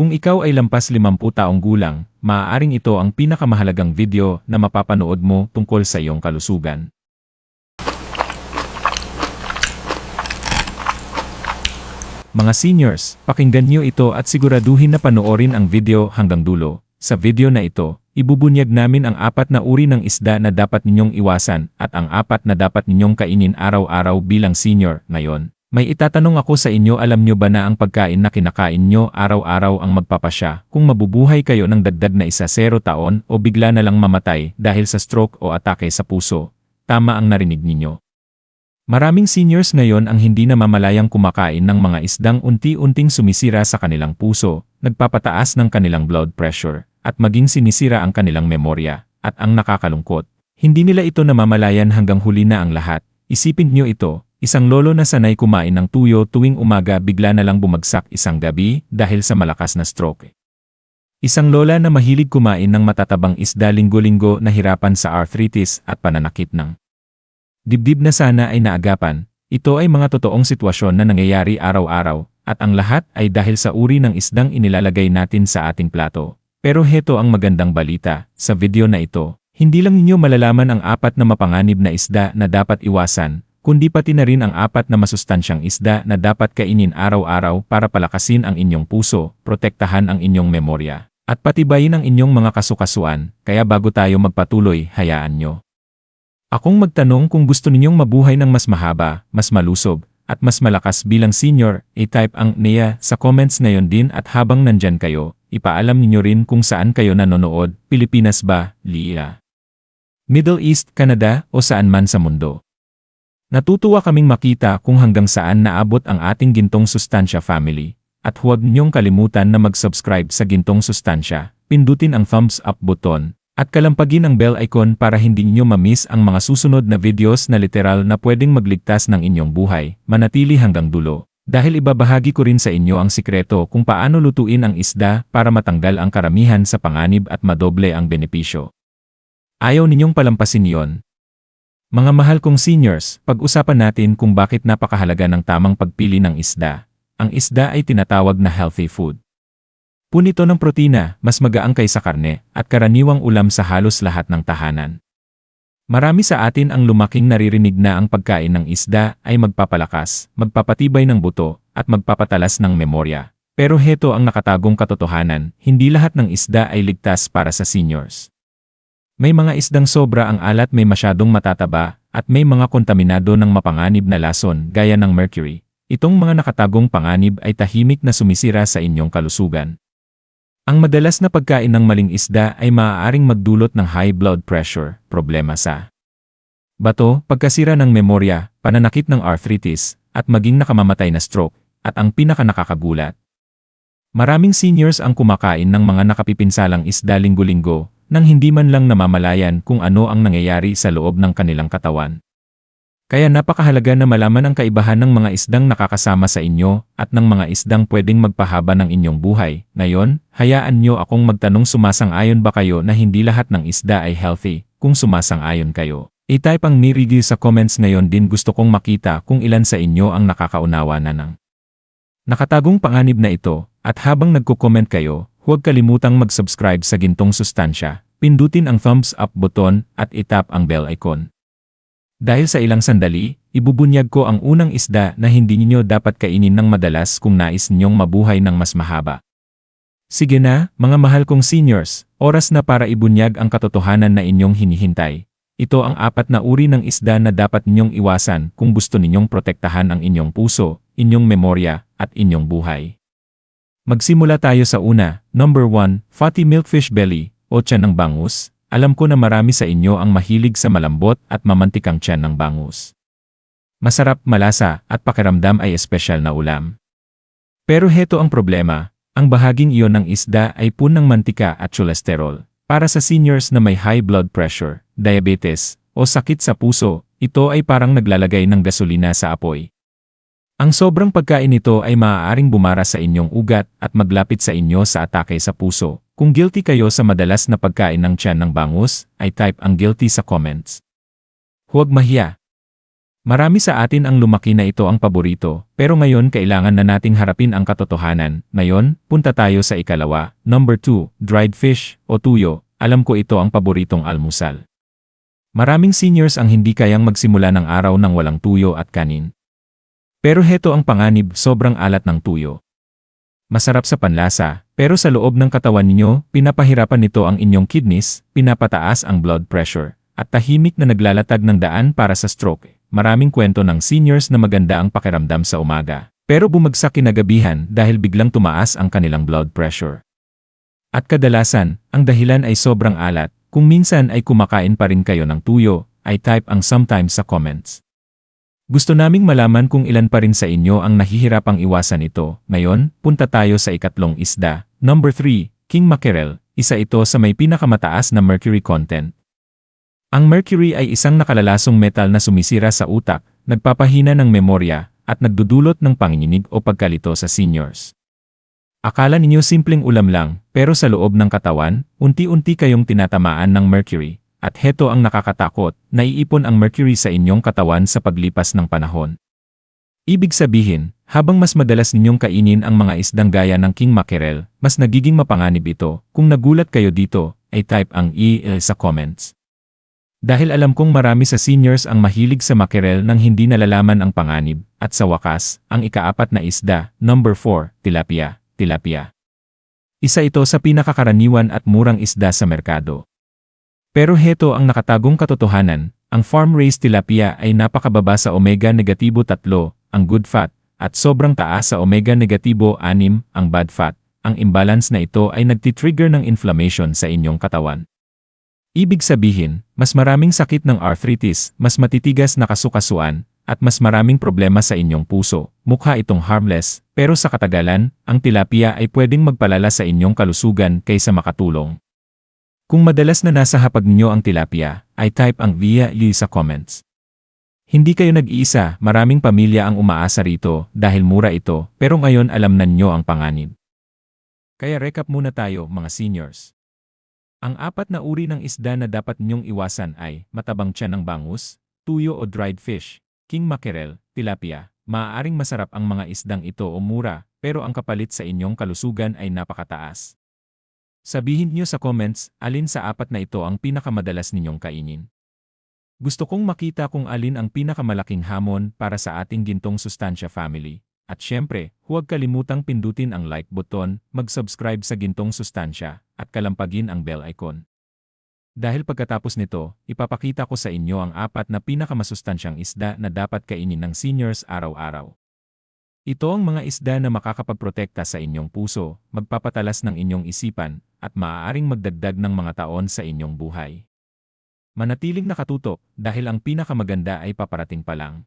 Kung ikaw ay lampas 50 taong gulang, maaaring ito ang pinakamahalagang video na mapapanood mo tungkol sa iyong kalusugan. Mga seniors, pakinggan niyo ito at siguraduhin na panoorin ang video hanggang dulo. Sa video na ito, ibubunyag namin ang apat na uri ng isda na dapat ninyong iwasan at ang apat na dapat ninyong kainin araw-araw bilang senior ngayon. May itatanong ako sa inyo alam nyo ba na ang pagkain na kinakain nyo araw-araw ang magpapasya kung mabubuhay kayo ng dagdag na isa zero taon o bigla na lang mamatay dahil sa stroke o atake sa puso. Tama ang narinig ninyo. Maraming seniors ngayon ang hindi namamalayang kumakain ng mga isdang unti-unting sumisira sa kanilang puso, nagpapataas ng kanilang blood pressure, at maging sinisira ang kanilang memorya, at ang nakakalungkot. Hindi nila ito namamalayan hanggang huli na ang lahat. Isipin nyo ito, isang lolo na sanay kumain ng tuyo tuwing umaga bigla na lang bumagsak isang gabi dahil sa malakas na stroke. Isang lola na mahilig kumain ng matatabang isda linggo-linggo na hirapan sa arthritis at pananakit ng Dibdib na sana ay naagapan. Ito ay mga totoong sitwasyon na nangyayari araw-araw, at ang lahat ay dahil sa uri ng isdang inilalagay natin sa ating plato. Pero heto ang magandang balita, sa video na ito, hindi lang ninyo malalaman ang apat na mapanganib na isda na dapat iwasan, kundi pati na rin ang apat na masustansyang isda na dapat kainin araw-araw para palakasin ang inyong puso, protektahan ang inyong memorya, at patibayin ang inyong mga kasukasuan, kaya bago tayo magpatuloy, hayaan nyo. Akong magtanong kung gusto ninyong mabuhay ng mas mahaba, mas malusob, at mas malakas bilang senior, i-type ang NEA sa comments ngayon din at habang nandyan kayo, ipaalam ninyo rin kung saan kayo nanonood, Pilipinas ba, LIA, Middle East, Canada, o saan man sa mundo. Natutuwa kaming makita kung hanggang saan naabot ang ating Gintong Sustansya family. At huwag niyong kalimutan na mag-subscribe sa Gintong Sustansya, pindutin ang thumbs up button, at kalampagin ang bell icon para hindi niyo ma-miss ang mga susunod na videos na literal na pwedeng magligtas ng inyong buhay, manatili hanggang dulo. Dahil ibabahagi ko rin sa inyo ang sikreto kung paano lutuin ang isda para matanggal ang karamihan sa panganib at madoble ang benepisyo. Ayaw ninyong palampasin yon. Mga mahal kong seniors, pag-usapan natin kung bakit napakahalaga ng tamang pagpili ng isda. Ang isda ay tinatawag na healthy food. Punito ng protina, mas magaang kaysa karne, at karaniwang ulam sa halos lahat ng tahanan. Marami sa atin ang lumaking naririnig na ang pagkain ng isda ay magpapalakas, magpapatibay ng buto, at magpapatalas ng memorya. Pero heto ang nakatagong katotohanan, hindi lahat ng isda ay ligtas para sa seniors. May mga isdang sobra ang alat may masyadong matataba, at may mga kontaminado ng mapanganib na lason gaya ng mercury. Itong mga nakatagong panganib ay tahimik na sumisira sa inyong kalusugan. Ang madalas na pagkain ng maling isda ay maaaring magdulot ng high blood pressure, problema sa bato, pagkasira ng memorya, pananakit ng arthritis, at maging nakamamatay na stroke, at ang pinakanakakagulat. Maraming seniors ang kumakain ng mga nakapipinsalang isda linggo-linggo nang hindi man lang namamalayan kung ano ang nangyayari sa loob ng kanilang katawan. Kaya napakahalaga na malaman ang kaibahan ng mga isdang nakakasama sa inyo at ng mga isdang pwedeng magpahaba ng inyong buhay. Ngayon, hayaan nyo akong magtanong sumasang-ayon ba kayo na hindi lahat ng isda ay healthy, kung sumasang-ayon kayo. I-type ang nirigi sa comments ngayon din gusto kong makita kung ilan sa inyo ang nakakaunawa na ng nakatagong panganib na ito, at habang nagko-comment kayo, huwag kalimutang mag-subscribe sa Gintong Sustansya, pindutin ang thumbs up button at itap ang bell icon. Dahil sa ilang sandali, ibubunyag ko ang unang isda na hindi ninyo dapat kainin ng madalas kung nais ninyong mabuhay ng mas mahaba. Sige na, mga mahal kong seniors, oras na para ibunyag ang katotohanan na inyong hinihintay. Ito ang apat na uri ng isda na dapat ninyong iwasan kung gusto ninyong protektahan ang inyong puso, inyong memorya, at inyong buhay. Magsimula tayo sa una, number 1, fatty milkfish belly, o tiyan ng bangus, alam ko na marami sa inyo ang mahilig sa malambot at mamantikang tiyan ng bangus. Masarap, malasa, at pakiramdam ay espesyal na ulam. Pero heto ang problema, ang bahaging iyon ng isda ay punang mantika at cholesterol. Para sa seniors na may high blood pressure, diabetes, o sakit sa puso, ito ay parang naglalagay ng gasolina sa apoy. Ang sobrang pagkain nito ay maaaring bumara sa inyong ugat at maglapit sa inyo sa atake sa puso, kung guilty kayo sa madalas na pagkain ng tiyan ng bangus, ay type ang guilty sa comments. Huwag mahiya. Marami sa atin ang lumaki na ito ang paborito, pero ngayon kailangan na nating harapin ang katotohanan. Ngayon, punta tayo sa ikalawa. Number 2, dried fish o tuyo. Alam ko ito ang paboritong almusal. Maraming seniors ang hindi kayang magsimula ng araw ng walang tuyo at kanin. Pero heto ang panganib, sobrang alat ng tuyo. Masarap sa panlasa, pero sa loob ng katawan ninyo, pinapahirapan nito ang inyong kidneys, pinapataas ang blood pressure, at tahimik na naglalatag ng daan para sa stroke. Maraming kwento ng seniors na maganda ang pakiramdam sa umaga, pero bumagsak kinagabihan dahil biglang tumaas ang kanilang blood pressure. At kadalasan, ang dahilan ay sobrang alat, kung minsan ay kumakain pa rin kayo ng tuyo, ay type ang sometimes sa comments. Gusto naming malaman kung ilan pa rin sa inyo ang nahihirapang iwasan ito. Ngayon, punta tayo sa ikatlong isda. Number 3, King Mackerel. Isa ito sa may pinakamataas na mercury content. Ang mercury ay isang nakalalasong metal na sumisira sa utak, nagpapahina ng memorya, at nagdudulot ng panginginig o pagkalito sa seniors. Akala ninyo simpleng ulam lang, pero sa loob ng katawan, unti-unti kayong tinatamaan ng mercury, at heto ang nakakatakot, naiipon ang mercury sa inyong katawan sa paglipas ng panahon. Ibig sabihin, habang mas madalas ninyong kainin ang mga isdang gaya ng king mackerel, mas nagiging mapanganib ito. Kung nagulat kayo dito, ay type ang E sa comments. Dahil alam kong marami sa seniors ang mahilig sa mackerel nang hindi nalalaman ang panganib, at sa wakas, ang ikaapat na isda, number 4, tilapia, tilapia. Isa ito sa pinakakaraniwan at murang isda sa merkado. Pero heto ang nakatagong katotohanan, ang farm-raised tilapia ay napakababa sa omega-negatibo 3, ang good fat, at sobrang taas sa omega-negatibo 6, ang bad fat. Ang imbalance na ito ay nagtitrigger ng inflammation sa inyong katawan. Ibig sabihin, mas maraming sakit ng arthritis, mas matitigas na kasukasuan, at mas maraming problema sa inyong puso. Mukha itong harmless, pero sa katagalan, ang tilapia ay pwedeng magpalala sa inyong kalusugan kaysa makatulong. Kung madalas na nasa hapag ninyo ang tilapia, ay type ang via li sa comments. Hindi kayo nag-iisa, maraming pamilya ang umaasa rito dahil mura ito, pero ngayon alam na ninyo ang panganib. Kaya recap muna tayo mga seniors. Ang apat na uri ng isda na dapat ninyong iwasan ay matabang tiyan ng bangus, tuyo o dried fish, king mackerel, tilapia. Maaaring masarap ang mga isdang ito o mura, pero ang kapalit sa inyong kalusugan ay napakataas. Sabihin niyo sa comments, alin sa apat na ito ang pinakamadalas ninyong kainin. Gusto kong makita kung alin ang pinakamalaking hamon para sa ating gintong sustansya family. At syempre, huwag kalimutang pindutin ang like button, mag-subscribe sa gintong sustansya, at kalampagin ang bell icon. Dahil pagkatapos nito, ipapakita ko sa inyo ang apat na pinakamasustansyang isda na dapat kainin ng seniors araw-araw. Ito ang mga isda na makakapagprotekta sa inyong puso, magpapatalas ng inyong isipan, at maaaring magdagdag ng mga taon sa inyong buhay. Manatiling nakatutok dahil ang pinakamaganda ay paparating pa lang.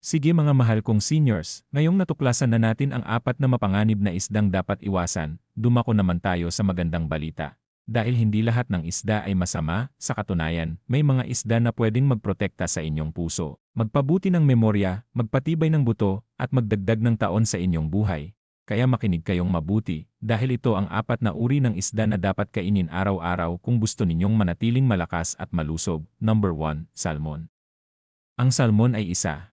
Sige mga mahal kong seniors, ngayong natuklasan na natin ang apat na mapanganib na isdang dapat iwasan, dumako naman tayo sa magandang balita. Dahil hindi lahat ng isda ay masama, sa katunayan, may mga isda na pwedeng magprotekta sa inyong puso, magpabuti ng memorya, magpatibay ng buto, at magdagdag ng taon sa inyong buhay. Kaya makinig kayong mabuti, dahil ito ang apat na uri ng isda na dapat kainin araw-araw kung gusto ninyong manatiling malakas at malusog. Number 1, Salmon. Ang salmon ay isa.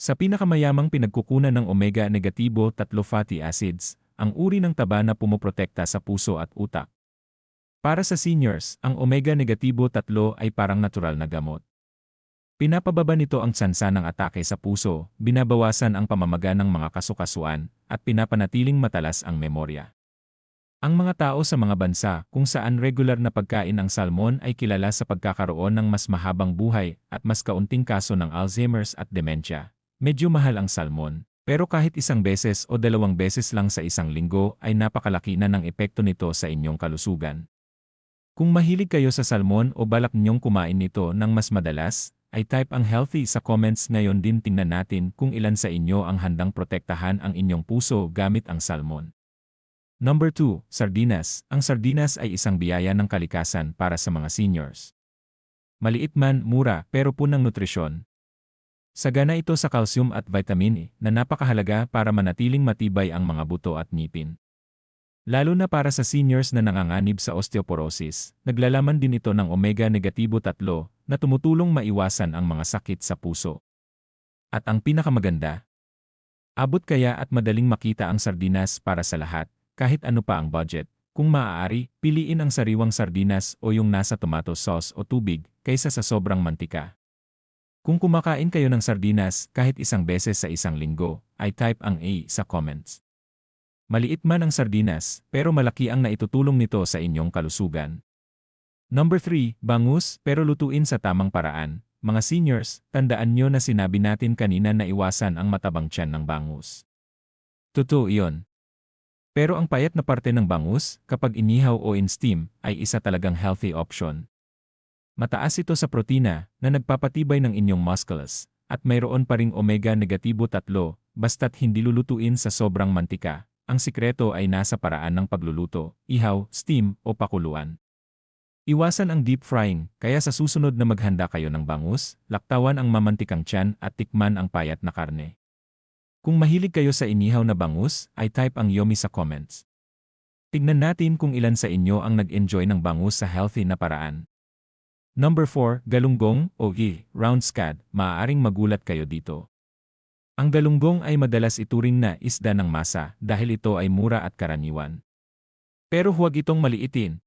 Sa pinakamayamang pinagkukunan ng omega-negatibo 3 fatty acids, ang uri ng taba na pumoprotekta sa puso at utak. Para sa seniors, ang omega-negatibo 3 ay parang natural na gamot. Pinapababa nito ang tsansa ng atake sa puso, binabawasan ang pamamaga ng mga kasukasuan, at pinapanatiling matalas ang memorya. Ang mga tao sa mga bansa kung saan regular na pagkain ng salmon ay kilala sa pagkakaroon ng mas mahabang buhay at mas kaunting kaso ng Alzheimer's at dementia. Medyo mahal ang salmon, pero kahit isang beses o dalawang beses lang sa isang linggo ay napakalaki na ng epekto nito sa inyong kalusugan. Kung mahilig kayo sa salmon o balak ninyong kumain nito ng mas madalas, ay type ang healthy sa comments ngayon din tingnan natin kung ilan sa inyo ang handang protektahan ang inyong puso gamit ang salmon. Number 2, sardinas. Ang sardinas ay isang biyaya ng kalikasan para sa mga seniors. Maliit man, mura, pero punang nutrisyon. Sagana ito sa calcium at vitamin E na napakahalaga para manatiling matibay ang mga buto at ngipin. Lalo na para sa seniors na nanganganib sa osteoporosis, naglalaman din ito ng omega-3 na tumutulong maiwasan ang mga sakit sa puso. At ang pinakamaganda, abot kaya at madaling makita ang sardinas para sa lahat, kahit ano pa ang budget. Kung maaari, piliin ang sariwang sardinas o yung nasa tomato sauce o tubig kaysa sa sobrang mantika. Kung kumakain kayo ng sardinas kahit isang beses sa isang linggo, ay type ang A sa comments. Maliit man ang sardinas, pero malaki ang naitutulong nito sa inyong kalusugan. Number 3, bangus pero lutuin sa tamang paraan. Mga seniors, tandaan nyo na sinabi natin kanina na iwasan ang matabang tiyan ng bangus. Totoo iyon. Pero ang payat na parte ng bangus, kapag inihaw o in steam, ay isa talagang healthy option. Mataas ito sa protina na nagpapatibay ng inyong muscles, at mayroon pa ring omega-negatibo 3, basta't hindi lulutuin sa sobrang mantika. Ang sikreto ay nasa paraan ng pagluluto, ihaw, steam, o pakuluan. Iwasan ang deep frying, kaya sa susunod na maghanda kayo ng bangus, laktawan ang mamantikang tiyan at tikman ang payat na karne. Kung mahilig kayo sa inihaw na bangus, ay type ang yomi sa comments. Tignan natin kung ilan sa inyo ang nag-enjoy ng bangus sa healthy na paraan. Number 4, galunggong o i, round scad, maaaring magulat kayo dito. Ang galunggong ay madalas ituring na isda ng masa dahil ito ay mura at karaniwan. Pero huwag itong maliitin.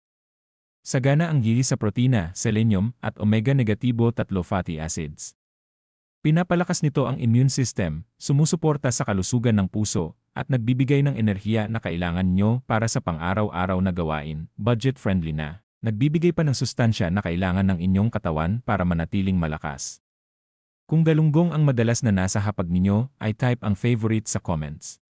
Sagana ang gili sa protina, selenium, at omega-negatibo 3 fatty acids. Pinapalakas nito ang immune system, sumusuporta sa kalusugan ng puso, at nagbibigay ng enerhiya na kailangan nyo para sa pang-araw-araw na gawain, budget-friendly na. Nagbibigay pa ng sustansya na kailangan ng inyong katawan para manatiling malakas. Kung galunggong ang madalas na nasa hapag ninyo, ay type ang favorite sa comments.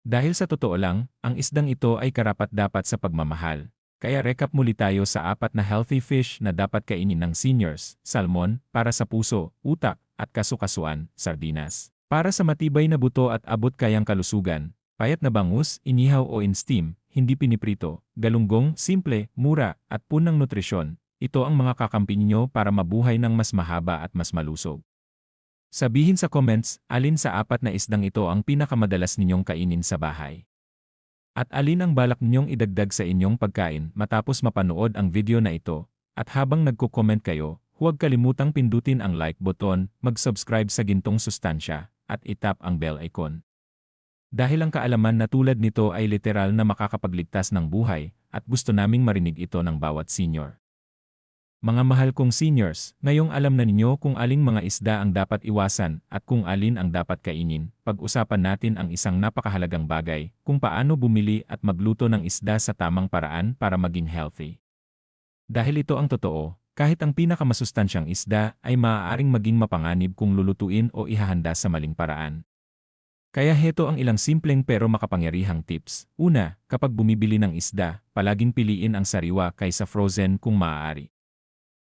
Dahil sa totoo lang, ang isdang ito ay karapat-dapat sa pagmamahal, kaya recap muli tayo sa apat na healthy fish na dapat kainin ng seniors, salmon, para sa puso, utak, at kasukasuan, sardinas. Para sa matibay na buto at abot kayang kalusugan, payat na bangus, inihaw o in steam, hindi piniprito, galunggong, simple, mura, at punang nutrisyon. Ito ang mga kakampi ninyo para mabuhay ng mas mahaba at mas malusog. Sabihin sa comments, alin sa apat na isdang ito ang pinakamadalas ninyong kainin sa bahay. At alin ang balak ninyong idagdag sa inyong pagkain matapos mapanood ang video na ito, at habang nagko-comment kayo, Huwag kalimutang pindutin ang like button, mag-subscribe sa gintong sustansya, at itap ang bell icon. Dahil ang kaalaman na tulad nito ay literal na makakapagligtas ng buhay, at gusto naming marinig ito ng bawat senior. Mga mahal kong seniors, ngayong alam na ninyo kung aling mga isda ang dapat iwasan at kung alin ang dapat kainin, pag-usapan natin ang isang napakahalagang bagay, kung paano bumili at magluto ng isda sa tamang paraan para maging healthy. Dahil ito ang totoo, kahit ang pinakamasustansyang isda ay maaaring maging mapanganib kung lulutuin o ihahanda sa maling paraan. Kaya heto ang ilang simpleng pero makapangyarihang tips. Una, kapag bumibili ng isda, palaging piliin ang sariwa kaysa frozen kung maaari.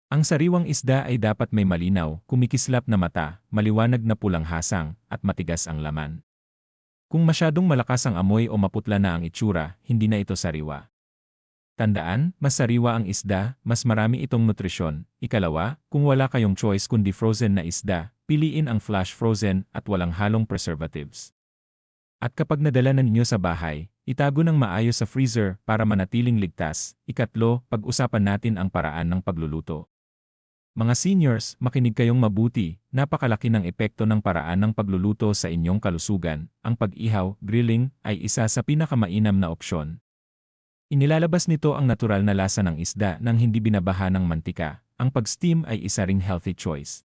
Ang sariwang isda ay dapat may malinaw, kumikislap na mata, maliwanag na pulang hasang, at matigas ang laman. Kung masyadong malakas ang amoy o maputla na ang itsura, hindi na ito sariwa. Tandaan, mas sariwa ang isda, mas marami itong nutrisyon. Ikalawa, kung wala kayong choice kundi frozen na isda, piliin ang flash frozen at walang halong preservatives. At kapag nadala na ninyo sa bahay, itago ng maayos sa freezer para manatiling ligtas. Ikatlo, pag-usapan natin ang paraan ng pagluluto. Mga seniors, makinig kayong mabuti, napakalaki ng epekto ng paraan ng pagluluto sa inyong kalusugan. Ang pag-ihaw, grilling, ay isa sa pinakamainam na opsyon. Inilalabas nito ang natural na lasa ng isda nang hindi binabaha ng mantika. Ang pag-steam ay isa ring healthy choice.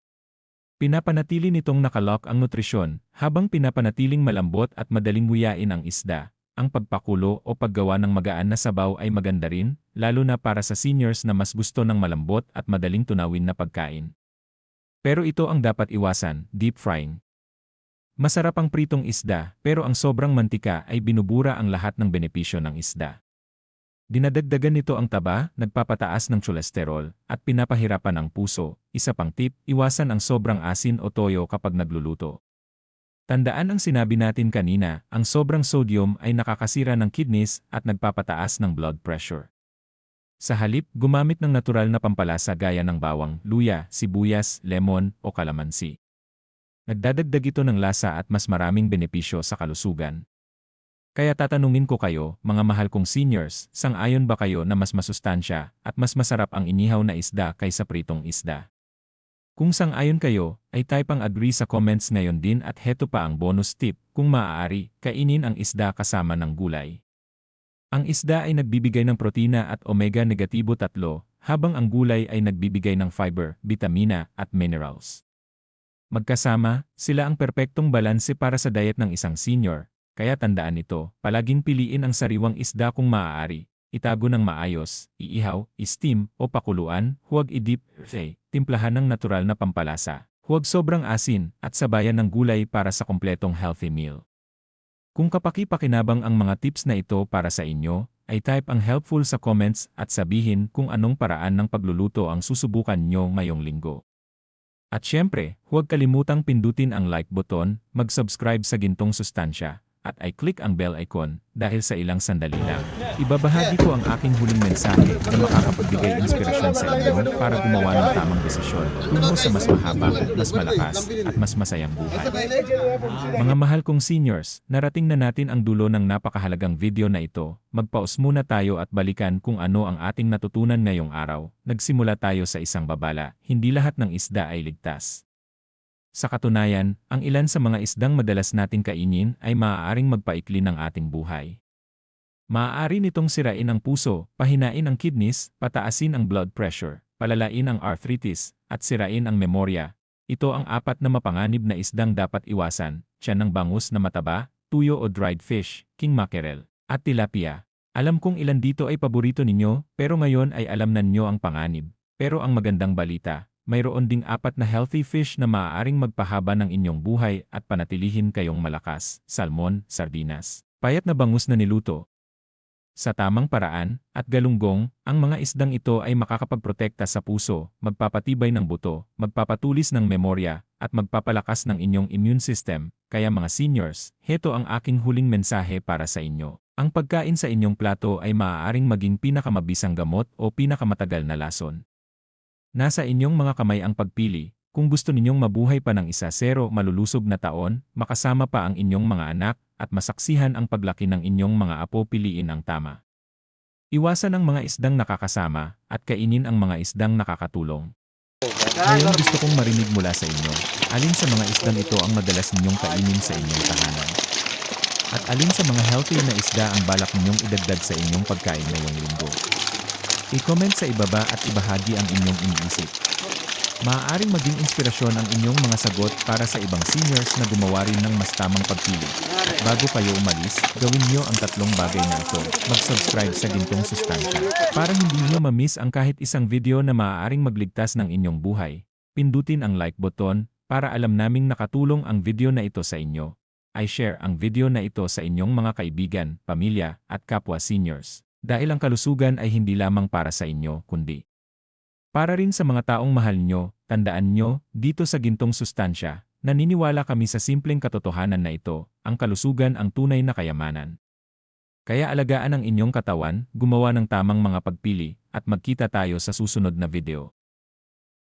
Pinapanatili nitong nakalock ang nutrisyon, habang pinapanatiling malambot at madaling nguyain ang isda. Ang pagpakulo o paggawa ng magaan na sabaw ay maganda rin, lalo na para sa seniors na mas gusto ng malambot at madaling tunawin na pagkain. Pero ito ang dapat iwasan, deep frying. Masarap ang pritong isda, pero ang sobrang mantika ay binubura ang lahat ng benepisyo ng isda. Dinadagdagan nito ang taba, nagpapataas ng cholesterol, at pinapahirapan ang puso. Isa pang tip, iwasan ang sobrang asin o toyo kapag nagluluto. Tandaan ang sinabi natin kanina, ang sobrang sodium ay nakakasira ng kidneys at nagpapataas ng blood pressure. Sa halip, gumamit ng natural na pampalasa gaya ng bawang, luya, sibuyas, lemon, o kalamansi. Nagdadagdag ito ng lasa at mas maraming benepisyo sa kalusugan. Kaya tatanungin ko kayo, mga mahal kong seniors, sang-ayon ba kayo na mas masustansya at mas masarap ang inihaw na isda kaysa pritong isda? Kung sang-ayon kayo, ay type ang agree sa comments ngayon din at heto pa ang bonus tip, kung maaari, kainin ang isda kasama ng gulay. Ang isda ay nagbibigay ng protina at omega negatibo tatlo, habang ang gulay ay nagbibigay ng fiber, vitamina, at minerals. Magkasama, sila ang perpektong balanse para sa diet ng isang senior, kaya tandaan ito, palaging piliin ang sariwang isda kung maaari, itago ng maayos, iihaw, steam, o pakuluan, huwag idip, say, timplahan ng natural na pampalasa, huwag sobrang asin, at sabayan ng gulay para sa kompletong healthy meal. Kung kapaki-pakinabang ang mga tips na ito para sa inyo, ay type ang helpful sa comments at sabihin kung anong paraan ng pagluluto ang susubukan nyo ngayong linggo. At syempre, huwag kalimutang pindutin ang like button, mag-subscribe sa Gintong Sustansya, at ay click ang bell icon dahil sa ilang sandali lang. Ibabahagi ko ang aking huling mensahe na makakapagbigay inspirasyon sa inyo para gumawa ng tamang desisyon tungo sa mas mahaba, mas malakas, at mas masayang buhay. Mga mahal kong seniors, narating na natin ang dulo ng napakahalagang video na ito. Magpaus muna tayo at balikan kung ano ang ating natutunan ngayong araw. Nagsimula tayo sa isang babala, hindi lahat ng isda ay ligtas. Sa katunayan, ang ilan sa mga isdang madalas nating kainin ay maaaring magpaikli ng ating buhay. Maaari nitong sirain ang puso, pahinain ang kidneys, pataasin ang blood pressure, palalain ang arthritis, at sirain ang memorya. Ito ang apat na mapanganib na isdang dapat iwasan, tiyan ng bangus na mataba, tuyo o dried fish, king mackerel, at tilapia. Alam kong ilan dito ay paborito ninyo, pero ngayon ay alam na ninyo ang panganib. Pero ang magandang balita, mayroon ding apat na healthy fish na maaaring magpahaba ng inyong buhay at panatilihin kayong malakas, salmon, sardinas, payat na bangus na niluto. Sa tamang paraan, at galunggong, ang mga isdang ito ay makakapagprotekta sa puso, magpapatibay ng buto, magpapatulis ng memorya, at magpapalakas ng inyong immune system, kaya mga seniors, heto ang aking huling mensahe para sa inyo. Ang pagkain sa inyong plato ay maaaring maging pinakamabisang gamot o pinakamatagal na lason. Nasa inyong mga kamay ang pagpili, kung gusto ninyong mabuhay pa ng isa zero malulusob na taon, makasama pa ang inyong mga anak, at masaksihan ang paglaki ng inyong mga apo piliin ang tama. Iwasan ang mga isdang nakakasama, at kainin ang mga isdang nakakatulong. Ngayon gusto kong marinig mula sa inyo, alin sa mga isdang ito ang madalas ninyong kainin sa inyong tahanan? At alin sa mga healthy na isda ang balak ninyong idagdag sa inyong pagkain ngayong linggo? I-comment sa ibaba at ibahagi ang inyong iniisip. Maaaring maging inspirasyon ang inyong mga sagot para sa ibang seniors na gumawa rin ng mas tamang pagpili. Bago kayo umalis, gawin niyo ang tatlong bagay na ito. Mag-subscribe sa Gintong Sustansya para hindi niyo ma-miss ang kahit isang video na maaaring magligtas ng inyong buhay. Pindutin ang like button para alam naming nakatulong ang video na ito sa inyo. I-share ang video na ito sa inyong mga kaibigan, pamilya, at kapwa seniors. Dahil ang kalusugan ay hindi lamang para sa inyo, kundi para rin sa mga taong mahal nyo, tandaan nyo, dito sa gintong sustansya, naniniwala kami sa simpleng katotohanan na ito, ang kalusugan ang tunay na kayamanan. Kaya alagaan ang inyong katawan, gumawa ng tamang mga pagpili, at magkita tayo sa susunod na video.